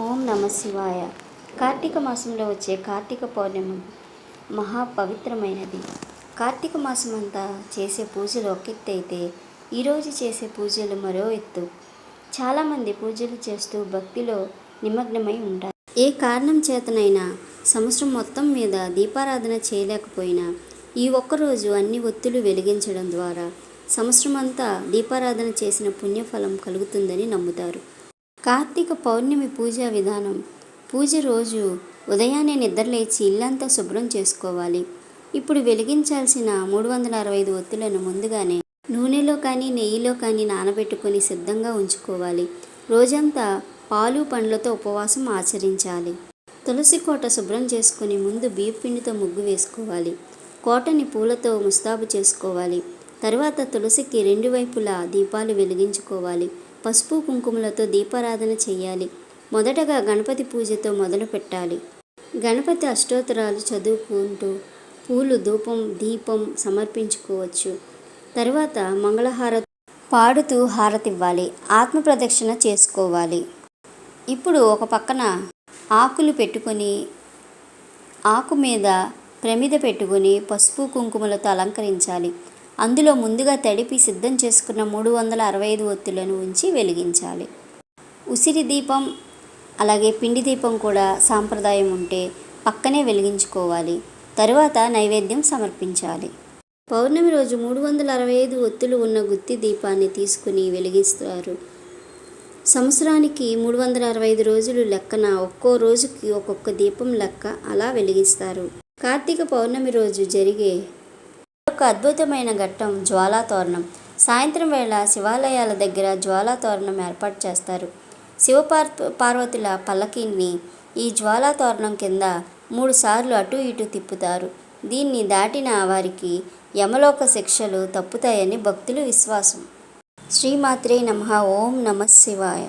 ఓం నమ శివాయ. కార్తీక మాసంలో వచ్చే కార్తీక పౌర్ణమి మహా పవిత్రమైనది కార్తీక మాసం అంతా చేసే పూజలు ఒక ఈరోజు చేసే పూజలు మరో ఎత్తు. చాలామంది పూజలు చేస్తూ భక్తిలో నిమగ్నమై ఉంటారు. ఏ కారణం చేతనైనా సంవత్సరం మొత్తం మీద దీపారాధన చేయలేకపోయినా ఈ ఒక్కరోజు అన్ని ఒత్తులు వెలిగించడం ద్వారా సంవత్సరం అంతా దీపారాధన చేసిన పుణ్యఫలం కలుగుతుందని నమ్ముతారు. కార్తీక పౌర్ణమి పూజా విధానం. పూజ రోజు ఉదయాన్నే నిద్రలేచి ఇల్లంతా శుభ్రం చేసుకోవాలి. ఇప్పుడు వెలిగించాల్సిన మూడు వందల అరవై ఐదు ఒత్తులను ముందుగానే నూనెలో కానీ నెయ్యిలో కానీ నానబెట్టుకొని సిద్ధంగా ఉంచుకోవాలి. రోజంతా పాలు పండ్లతో ఉపవాసం ఆచరించాలి. తులసి కోట శుభ్రం చేసుకుని ముందు బియ్యపిండితో ముగ్గు వేసుకోవాలి. కోటని పూలతో ముస్తాబు చేసుకోవాలి. తర్వాత తులసికి రెండు వైపులా దీపాలు వెలిగించుకోవాలి. పసుపు కుంకుమలతో దీపారాధన చేయాలి మొదటగా గణపతి పూజతో మొదలు పెట్టాలి. గణపతి అష్టోత్తరాలు చదువుకుంటూ పూలు ధూపం దీపం సమర్పించుకోవచ్చు. తర్వాత మంగళహారతి పాడుతూ హారతివ్వాలి. ఆత్మ ప్రదక్షిణ చేసుకోవాలి. ఇప్పుడు ఒక పక్కన ఆకులు పెట్టుకొని ఆకు మీద ప్రమిద పెట్టుకొని పసుపు కుంకుమలతో అలంకరించాలి. అందులో ముందుగా తడిపి సిద్ధం చేసుకున్న మూడు వందల అరవై ఐదు ఒత్తులను ఉంచి వెలిగించాలి. ఉసిరి దీపం అలాగే పిండి దీపం కూడా సాంప్రదాయం ఉంటే పక్కనే వెలిగించుకోవాలి. తరువాత నైవేద్యం సమర్పించాలి. పౌర్ణమి రోజు మూడు వందల అరవై ఐదు ఒత్తులు ఉన్న గుత్తి దీపాన్ని తీసుకుని వెలిగిస్తారు. సంవత్సరానికి మూడు వందల అరవై ఐదు రోజులు లెక్కన ఒక్కో రోజుకి ఒక్కొక్క దీపం లెక్క అలా వెలిగిస్తారు. కార్తీక పౌర్ణమి రోజు జరిగే అద్భుతమైన ఘట్టం జ్వాలా తోరణం సాయంత్రం వేళ శివాలయాల దగ్గర జ్వాలా తోరణం ఏర్పాటు చేస్తారు. శివపార్ పార్వతుల పల్లకిని ఈ జ్వాలా తోరణం కింద మూడు సార్లు అటు ఇటు తిప్పుతారు. దీన్ని దాటిన వారికి యమలోక శిక్షలు తప్పుతాయని భక్తులు విశ్వాసం. శ్రీమాత్రే నమ. ఓం నమ శివాయ.